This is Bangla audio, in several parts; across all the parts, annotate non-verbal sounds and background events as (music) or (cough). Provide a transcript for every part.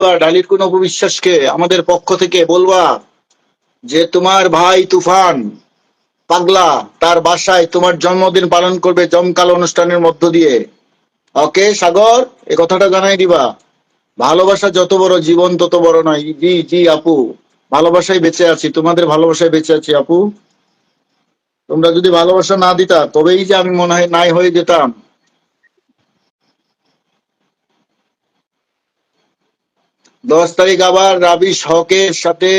ডালির কোন অপবিশ্বাসকে আমাদের পক্ষ থেকে বলবা যে তোমার ভাই তুফান পাগলা, তার বাসায় তোমার জন্মদিন পালন করবে জমকাল অনুষ্ঠানের মধ্য দিয়ে। ওকে, সাগর, এ কথাটা জানাই দিবা। ভালোবাসা যত বড় জীবন, তত বড় নয়। জি জি, আপু। ভালোবাসায় বেঁচে আছি। তোমাদের ভালোবাসায় বেঁচে আছি, আপু। তোমরা যদি ভালোবাসা না দিতা, তবেই যে আমি মনে হয় নাই হয়ে যেতাম। দশ তারিখ আবার রাবি হকের সাথে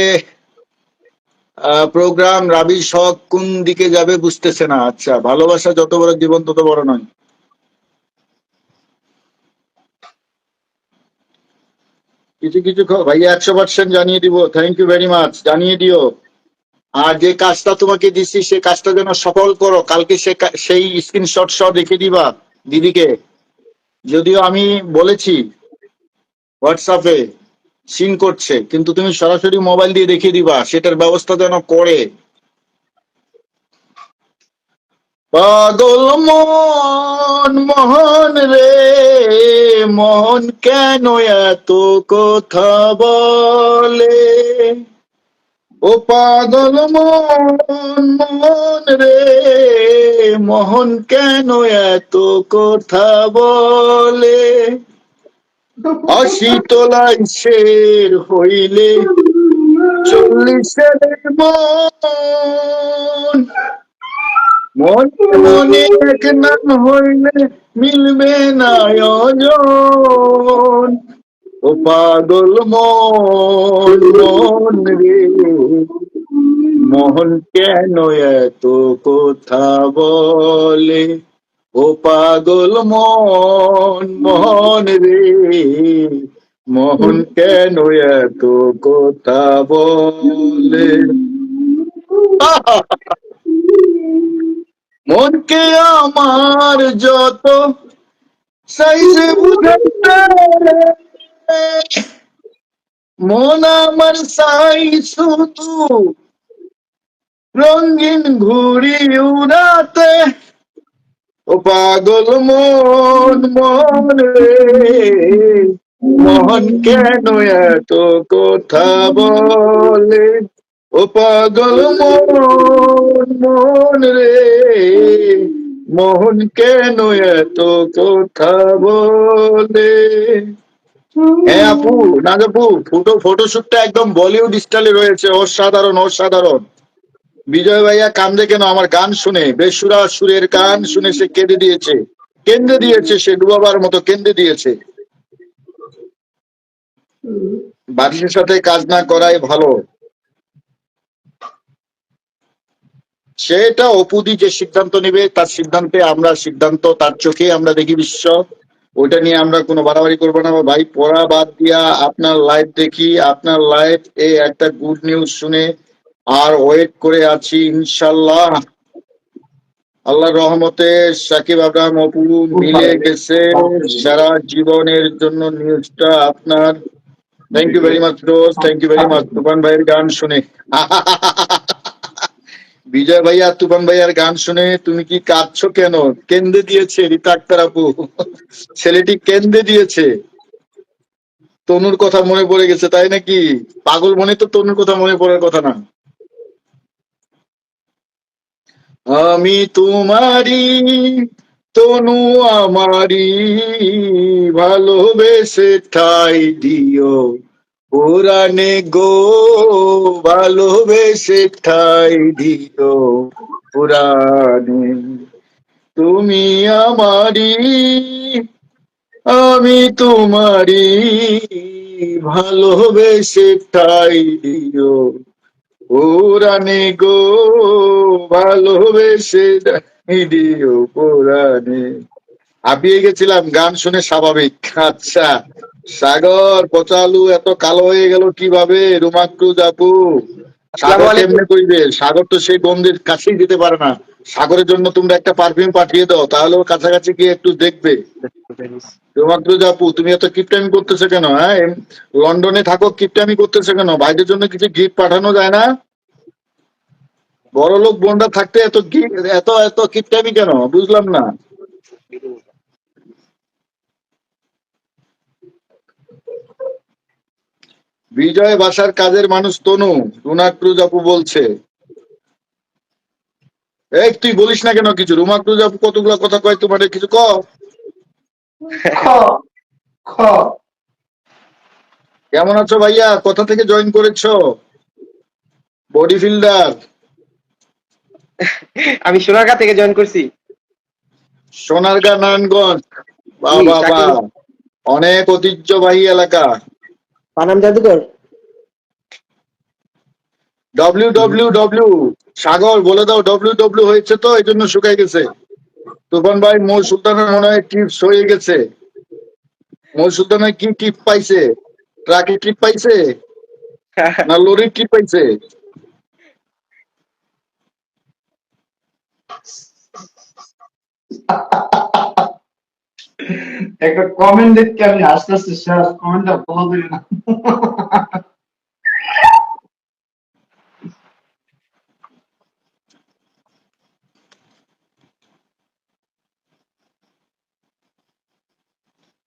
প্রোগ্রাম রাবি হক কোন দিকে যাবে বুঝতেছে না। আচ্ছা ভালোবাসা যত বড় জীবন তত বড় নয়। কিছু কিছু ভাইয়া একশো পার্সেন্ট জানিয়ে দিব। থ্যাংক ইউ ভেরি মাচ জানিয়ে দিও। আর যে কাজটা তোমাকে দিচ্ছি সে কাজটা যেন সফল করো। কালকে সে সেই স্ক্রিনশট সহ রেখে দিবা দিদিকে। যদিও আমি বলেছি হোয়াটসঅ্যাপে সিন করছে, কিন্তু তুমি সরাসরি মোবাইল দিয়ে দেখিয়ে দিবা, সেটার ব্যবস্থা যেন করে। পাগল মন, মোহন রে, মন কেন এত কথা বলে? ও পাগল মন, মোহন রে, মোহন কেন এত কথা বলে? অশীতলাই শের হইলে চল্লিশের মন। মন এক নাম হইলে মিলবে না অজন ও পাগল মন মন রে। মোহন কেন এত কথা বলে? ও পাগল মন মন রে মোহন কেন এত কথা বলে? মনকে আমার যত সাইজে বুঝাতে মন আমার সাই শুধু রঙিন ঘুড়ি উড়াতে। ও পাগল মন মন রে। মোহন কেন এত কথা বলে? ও পাগল মন মন রে। মোহন কেন এত কথা বলে? হ্যাঁ আপু নাজপু ফটো ফটোশুটটা একদম বলিউড স্টাইলে রয়েছে। অসাধারণ অসাধারণ। বিজয় ভাইয়া কান্দে কেন? আমার গান শুনে, বেসুরা সুরের গান শুনে সে কেঁদে দিয়েছে। কেন্দ্রে দিয়েছে সে ডুবাবার মতো কেন্দ্রে দিয়েছে। বাড়ির সাথে কাজ না করাই ভালো। সেটা অপুদি যে সিদ্ধান্ত নেবে, তার সিদ্ধান্তে আমরা সিদ্ধান্ত, তার চোখে আমরা দেখি বিশ্ব। ওইটা নিয়ে আমরা কোনো বাড়াবাড়ি করব না। ভাই পড়া বাদ দিয়া আপনার লাইভ দেখি। আপনার লাইভ এ একটা গুড নিউজ শুনে আর ওয়েট করে আছি ইনশাল্লাহ আল্লাহর রহমতে সাকিব আব্রাহাম অপু মিলে গেছে। সারা জীবনের জন্য নিউজটা আপনার। Thank you very much Rose thank you very much Tufan ভাইয়ের গান শুনে। (laughs) বিজয় ভাইয়া, তুফান ভাইয়ার গান শুনে তুমি কি কাঁদছো কেন? কেন্দ্রে দিয়েছে রীতা আক্তার আপু। (laughs) ছেলেটি কেন্দ্রে দিয়েছে। তনুর কথা মনে পড়ে গেছে, তাই নাকি? পাগল মনে তো তনুর কথা মনে পড়ার কথা না। আমি তোমারি তনু আমারি ভালোবেসে ঠাই দিও। পুরানে গো, ভালোবেসে ঠাই দিও। পুরানে তুমি আমারি আমি তোমারি ভালোবেসে ঠাই দিও। পুরানে গো ভালোবেসে দিও পুরানে হাঁপিয়ে গেছিলাম গান শুনে স্বাভাবিক। আচ্ছা সাগর পচালু এত কালো হয়ে গেল কীভাবে? রুমাক্রু যাবু সাগর কেমনে কইবে? সাগর তো সেই বন্ধের কাছেই যেতে পারে না। সাগরের জন্য তোমরা একটা পারফিউম পাঠিয়ে দাও, তাহলে ওর কাছাকাছি গিয়ে একটু দেখবে। রুমাক্রুজ আপু তুমি এত কিপটামি করতেছো কেন হ্যাঁ? লন্ডনে থাকো কিপটামি করতেছো কেন? ভাইদের জন্য কিছু গিফট পাঠানো যায় না? বড় লোক, বোনরা থাকতে এত এত এত কিপটামি কেন? বুঝলাম না। বিজয় বাসার কাজের মানুষ তনু রুনা ক্রুজ আপু বলছে। এই তুই বলিস না কেন কিছু? রুমা ক্রুজ কতগুলো কথা কয় তোমার কিছু ক? খ। কেমন আছো ভাইয়া? কোথা থেকে জয়েন করেছ? বডি ফিল্ডার। আমি সোনারগাঁ থেকে জয়েন করছি। সোনারগাঁ নারায়ণগঞ্জ। বাহ বাহ অনেক ঐতিহ্যবাহী এলাকা। পানাম জাদুঘর। ডব্লিউ ডব্লিউ ডব্লিউ সাগর, বলে দাও ডব্লিউ ডব্লিউ হয়েছে তো, এই জন্য শুকাই গেছে। তুফান ভাই মৌ সুলতানের মনে হয় টিপস হয়ে গেছে। মৌ সুলতানের কি টিপ পাইছে? ট্রাকে টিপ পাইছে? না লরির টিপ পাইছে? একটা কমেন্ট দেখতে আমি আস্তে আস্তে কমেন্টটা ফলো করি না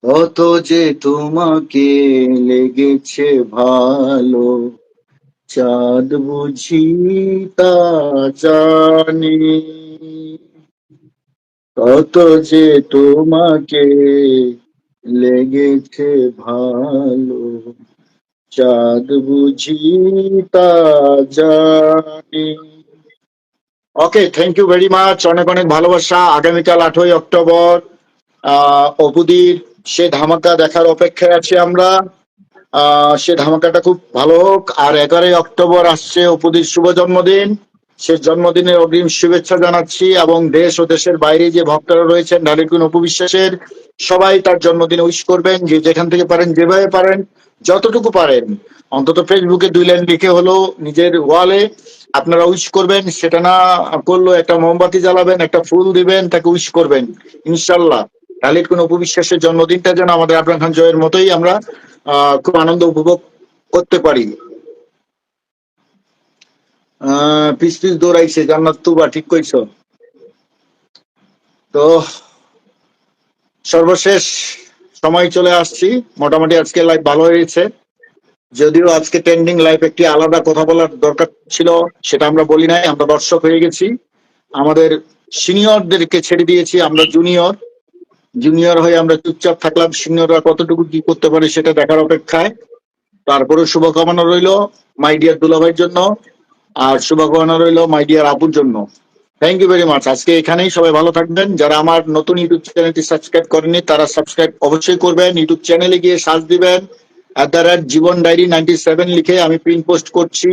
কত যে তোমাকে লেগেছে ভালো, চাঁদ বুঝি তা জানি। কত যে তোমাকে লেগেছে ভালো, চাঁদ বুঝি তা জানি। Okay thank you very much অনেক অনেক ভালোবাসা। আগামীকাল আঠই অক্টোবর, আহ, অপুদির সে ধামাকা দেখার অপেক্ষায় আছি আমরা। সে ধামাকাটা খুব ভালো হোক। আর এগারোই অক্টোবর আসছে অপুদির শুভ জন্মদিন। সে জন্মদিনের অগ্রিম শুভেচ্ছা জানাচ্ছি এবং দেশ ও দেশের বাইরে যে ভক্তরা রয়েছেন নারীকুন উপবিশ্বাসের সবাই তার জন্মদিনে উইশ করবেন। যে যেখান থেকে পারেন, যেভাবে পারেন, যতটুকু পারেন। অন্তত ফেসবুকে দুই লাইন লিখে হলো নিজের ওয়ালে। আপনারা উইশ করবেন, সেটা না করলেও একটা মোমবাতি জ্বালাবেন, একটা ফুল দিবেন, তাকে উইশ করবেন। ইনশাল্লাহ। লালিত কোন উপবিশ্বাসের জন্মদিনটা যেন আমাদের আবরাম খান জয়ের মতোই আমরা খুব আনন্দ উপভোগ করতে পারি। পিস পিস দৌড়াইছে, জান্নাত তুবা, ঠিক কইছো? তো, সর্বশেষ সময় চলে আসছি। মোটামুটি আজকে লাইভ ভালো হয়েছে। যদিও আজকে ট্রেন্ডিং লাইভ একটি আলাদা কথা বলার দরকার ছিল, সেটা আমরা বলি নাই, আমরা দর্শক হয়ে গেছি। আমাদের সিনিয়রদেরকে ছেড়ে দিয়েছি, আমরা জুনিয়র জুনিয়র হয়ে আমরা চুপচাপ থাকলাম। সিনিয়ররা কতটুকু কি করতে পারে সেটা দেখার অপেক্ষায়। তারপরে শুভকামনা রইল মাই ডিয়ার দুলাভাইয়ের জন্য আর শুভকামনা রইল মাই ডিয়ার আপুর জন্য। থ্যাংক ইউ ভেরি মাচ আজকে এখানেই সবাই ভালো থাকবেন। যারা আমার নতুন ইউটিউব চ্যানেলটি সাবস্ক্রাইব করেনি তারা সাবস্ক্রাইব অবশ্যই করবেন। ইউটিউব চ্যানেলে গিয়ে সার্চ দিবেন। At the rate Jibon diary ninety seven লিখে আমি পিন পোস্ট করছি।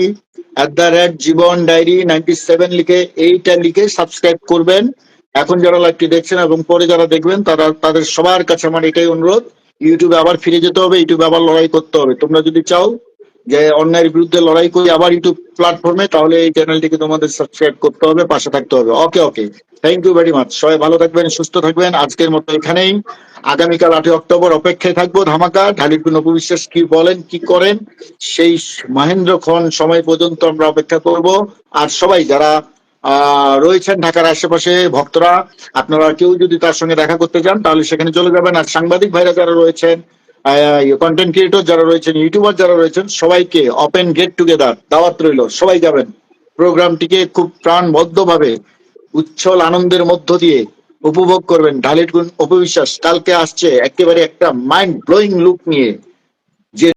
At the rate Jibon diary ninety seven লিখে এইটা লিখে সাবস্ক্রাইব করবেন। এখন যারা লাইভটি দেখছেন এবং পরে যারা দেখবেন, তারা তাদের সবার কাছে আমার এটাই অনুরোধ ইউটিউবে আবার ফিরে যেতে হবে ইউটিউবে আবার লড়াই করতে হবে। তোমরা যদি চাও যে অন্যায়ের বিরুদ্ধে লড়াই করি আবার ইউটিউব প্ল্যাটফর্মে তাহলে এই চ্যানেলটিকে তোমাদের সাবস্ক্রাইব করতে হবে, পাশে থাকতে হবে। Okay okay thank you very much সবাই ভালো থাকবেন, সুস্থ থাকবেন। আজকের মতো এখানেই। আগামীকাল আটই অক্টোবর অপেক্ষায় থাকব ধামাকা। ঢালির কোন অপবিশ্বাস কি বলেন, কি করেন, সেই মহেন্দ্র খন সময় পর্যন্ত আমরা অপেক্ষা করব। আর সবাই যারা রয়েছেন ঢাকার আশেপাশে ভক্তরা। আপনারা কেউ যদি তার সঙ্গে দেখা করতে চান তাহলে সেখানে চলে যাবেন। আর সাংবাদিক ভাইরা যারা রয়েছেন কন্টেন্ট ক্রিয়েটর যারা রয়েছেন ইউটিউবার যারা রয়েছেন, সবাইকে ওপেন গেট টুগেদার দাওয়াত রইল। সবাই যাবেন। প্রোগ্রামটিকে খুব প্রাণবদ্ধ ভাবে উচ্ছল আনন্দের মধ্য দিয়ে উপভোগ করবেন। ঢালির গুণ অপবিশ্বাস, কালকে আসছে একেবারে একটা মাইন্ড ব্লোয়িং লুক নিয়ে।